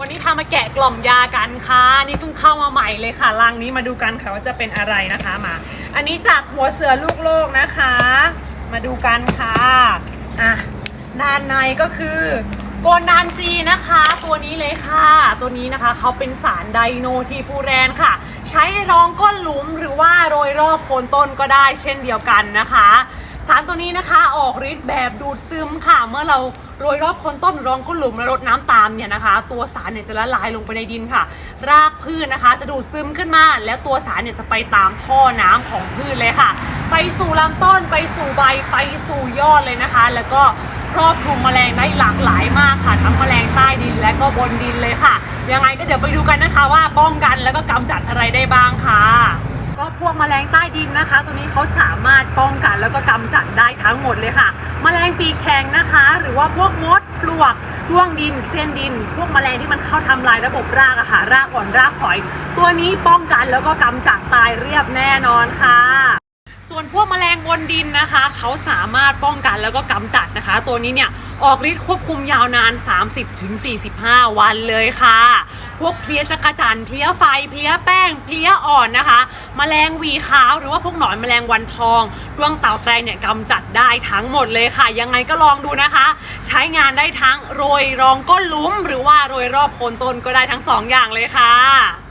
วันนี้พามาแกะกล่องยากันค่ะ นี่เพิ่งเข้ามาใหม่เลยค่ะลังนี้มาดูกันค่ะว่าจะเป็นอะไรนะคะมา อันนี้จากหัวเสือลูกโลกนะคะ มาดูกันค่ะอะด้านในก็คือโกนานจีนะคะ ตัวนี้เลยค่ะ ตัวนี้นะคะเขาเป็นสารไดโนทีฟูแรนค่ะ ใช้รองก้นหลุมหรือว่าโรยรอบโคนต้นก็ได้เช่นเดียวกันนะคะ นี้นะคะออกฤทธิ์แบบดูดซึมค่ะ เมื่อเราโรยรอบคนต้นรองก้นหลุมและรดน้ำตามเนี่ยนะคะ ตัวสารเนี่ยจะละลายลงไปในดินค่ะ รากพืชนะคะ จะดูดซึมขึ้นมา แล้วตัวสารเนี่ยจะไปตามท่อน้ำของพืชเลยค่ะ ไปสู่ลำต้นไปสู่ใบไปสู่ยอดเลยนะคะ แล้วก็ครอบคลุมแมลงได้หลากหลายมากค่ะทั้งแมลงใต้ดินและก็บนดินเลยค่ะยังไงก็เดี๋ยวไปดูกันนะคะว่าป้องกันแล้วก็กำจัดอะไรได้บ้างค่ะ ก็พวกแมลงใต้ดินนะคะ ตัวนี้เขาสามารถป้องกันแล้วก็กำจัดได้ทั้งหมดเลยค่ะแมลงปีกแข็งนะคะ หรือว่าพวกมดปลวกด้วงดิน เส้นดิน พวกแมลงที่มันเข้าทำลายระบบรากอะค่ะรากอ่อนรากฝอย ตัวนี้ป้องกันแล้วก็กำจัดตายเรียบแน่นอนค่ะส่วนพวกแมลงบนดินนะคะ เขาสามารถป้องกันแล้วก็กำจัดนะคะ ตัวนี้เนี่ยออกฤทธิ์ควบคุมยาวนาน 30-45 วันเลยค่ะ พวกเพลี้ยจักรจันเพลี้ยไฟเพลี้ยแป้งเพลี้ยอ่อนนะคะแมลงวีขาวหรือว่าพวกหนอนแมลงวันทองดวงเต่าแตงเนี่ยกำจัดได้ทั้งหมดเลยค่ะ ยังไงก็ลองดูนะคะ ใช้งานได้ทั้งโรยรองก้นลุ้ม หรือว่าโรยรอบโคนต้นก็ได้ทั้งสองอย่างเลยค่ะ